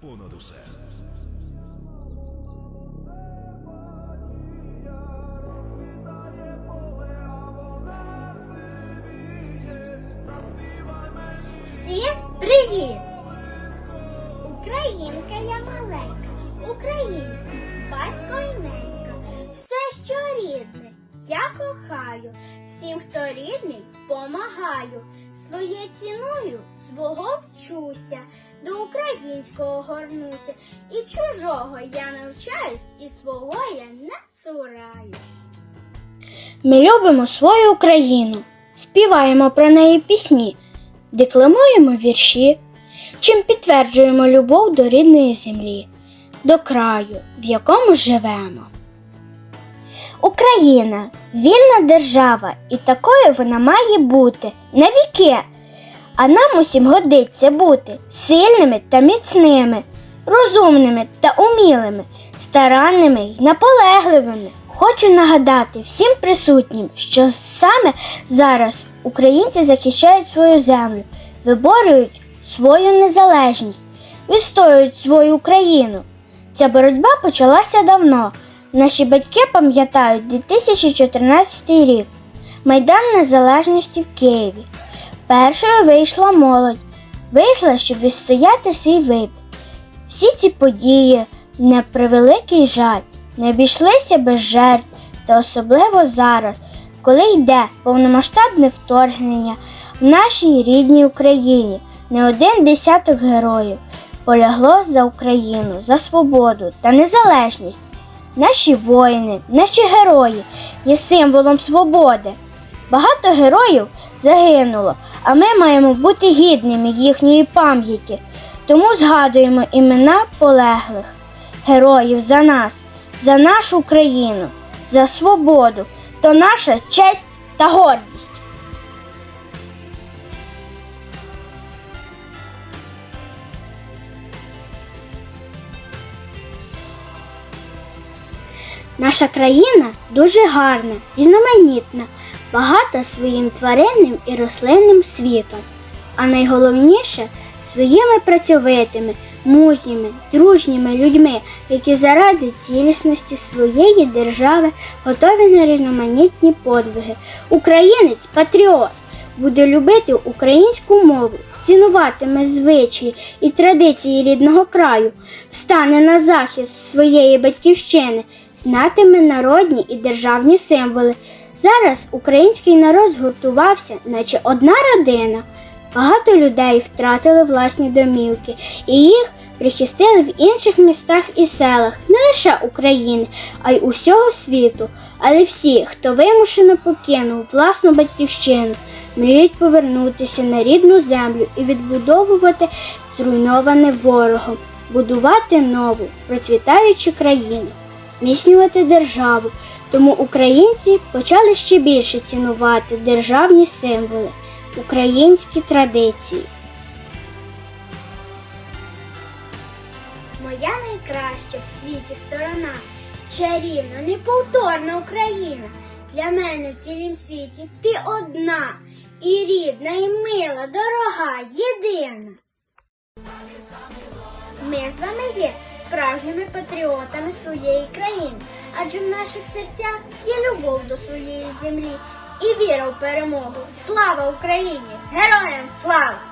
понад усе. Всім привіт! Українка я маленька, українці, батько і ненька, все, що рідне, я кохаю, всім, хто рідний, помагаю, своє ціную, свого вчуся, до українського горнуся, і чужого я навчаюсь, і свого я не цураюсь. Ми любимо свою Україну, співаємо про неї пісні, декламуємо вірші, чим підтверджуємо любов до рідної землі, до краю, в якому живемо. Україна вільна держава, і такою вона має бути на віки. А нам усім годиться бути сильними та міцними, розумними та умілими, старанними й наполегливими. Хочу нагадати всім присутнім, що саме зараз українці захищають свою землю, виборюють свою незалежність, відстоюють свою Україну. Ця боротьба почалася давно. Наші батьки пам'ятають 2014 рік, Майдан Незалежності в Києві. Першою вийшла молодь, вийшла, щоб відстояти свій вибір. Всі ці події, на превеликий жаль, не обійшлися без жертв, та особливо зараз, коли йде повномасштабне вторгнення в нашій рідній Україні. Не один десяток героїв полягло за Україну, за свободу та незалежність. Наші воїни, наші герої є символом свободи. Багато героїв загинуло, а ми маємо бути гідними їхньої пам'яті. Тому згадуємо імена полеглих героїв за нас, за нашу країну, за свободу, то наша честь та гордість. Наша країна дуже гарна, різноманітна, багата своїм тваринним і рослинним світом, а найголовніше своїми працьовитими, мужніми, дружніми людьми, які заради цілісності своєї держави готові на різноманітні подвиги. Українець патріот буде любити українську мову, цінуватиме звичаї і традиції рідного краю, встане на захист своєї батьківщини, знатиме народні і державні символи. Зараз український народ згуртувався, наче одна родина. Багато людей втратили власні домівки, і їх прихистили в інших містах і селах, не лише України, а й усього світу. Але всі, хто вимушено покинув власну батьківщину, мріють повернутися на рідну землю і відбудовувати зруйноване ворогом, будувати нову, процвітаючу країну, зміцнювати державу. Тому українці почали ще більше цінувати державні символи, українські традиції. Моя найкраща в світі сторона, чарівна, неповторна Україна. Для мене в цілім світі ти одна, і рідна, і мила, дорога, єдина. Ми з вами є справжніми патріотами своєї країни, адже в наших серцях є любов до своєї землі і віра в перемогу. Слава Україні! Героям слава!